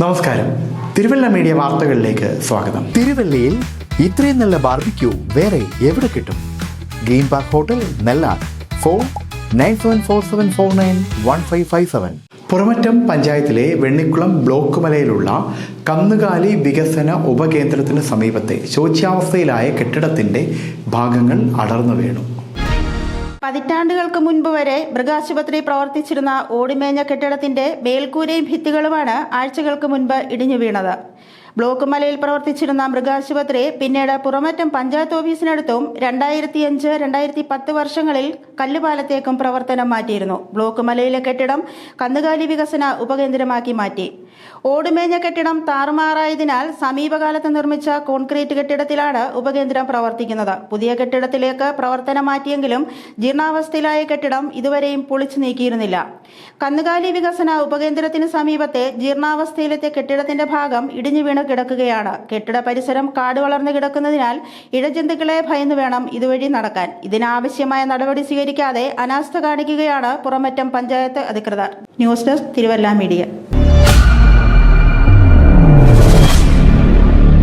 നമസ്കാരം. തിരുവല്ല മീഡിയ വാർത്തകളിലേക്ക് സ്വാഗതം. തിരുവല്ലയിൽ ഇത്രയും നല്ല ബാർബിക്യൂ വേറെ എവിടെ കിട്ടും? Green park hotel Nellar phone nine seven four seven four nine one five five seven Puramattom പഞ്ചായത്തിലെ വെണ്ണിക്കുളം ബ്ലോക്ക് മലയിലുള്ള കന്നുകാലി വികസന ഉപകേന്ദ്രത്തിന് സമീപത്തെ ശോച്യാവസ്ഥയിലായ കെട്ടിടത്തിന്റെ ഭാഗങ്ങൾ അടർന്നു വീണു. പതിറ്റാണ്ടുകൾക്ക് മുൻപ് വരെ മൃഗാശുപത്രി പ്രവർത്തിച്ചിരുന്ന ഓടിമേഞ്ഞ കെട്ടിടത്തിന്റെ മേൽക്കൂരയും ഭിത്തികളുമാണ് ആഴ്ചകൾക്ക് മുൻപ് ഇടിഞ്ഞു വീണത്. ബ്ലോക്ക് മലയിൽ പ്രവർത്തിച്ചിരുന്ന മൃഗാശുപത്രി പിന്നീട് പുറമറ്റം പഞ്ചായത്ത് ഓഫീസിനടുത്തും രണ്ടായിരത്തി അഞ്ച് രണ്ടായിരത്തി പത്ത് വർഷങ്ങളിൽ കല്ലുപാലത്തേക്കും പ്രവർത്തനം മാറ്റിയിരുന്നു. ബ്ലോക്ക് മലയിലെ കെട്ടിടം കന്നുകാലി വികസന ഉപകേന്ദ്രമാക്കി മാറ്റി. ഓടുമേഞ്ഞ കെട്ടിടം താറുമാറായതിനാൽ സമീപകാലത്ത് നിർമ്മിച്ച കോൺക്രീറ്റ് കെട്ടിടത്തിലാണ് ഉപകേന്ദ്രം പ്രവർത്തിക്കുന്നത്. പുതിയ കെട്ടിടത്തിലേക്ക് പ്രവർത്തനം മാറ്റിയെങ്കിലും ജീർണാവസ്ഥയിലായ കെട്ടിടം ഇതുവരെയും പൊളിച്ചു നീക്കിയിരുന്നില്ല. കന്നുകാലി വികസന ഉപകേന്ദ്രത്തിന് സമീപത്തെ ജീർണാവസ്ഥയിലെത്തിയ കെട്ടിടത്തിന്റെ ഭാഗം ഇടിഞ്ഞു വീണ് കിടക്കുകയാണ്. കെട്ടിട പരിസരം കാട് വളർന്നു കിടക്കുന്നതിനാൽ ഇഴജന്തുക്കളെ ഭയന്നു വേണം ഇതുവഴി നടക്കാൻ. ഇതിനാവശ്യമായ നടപടി സ്വീകരിക്കാതെ അനാസ്ഥ കാണിക്കുകയാണ് പുറമറ്റം പഞ്ചായത്ത് അധികൃതർ. News desk Thiruvalla media.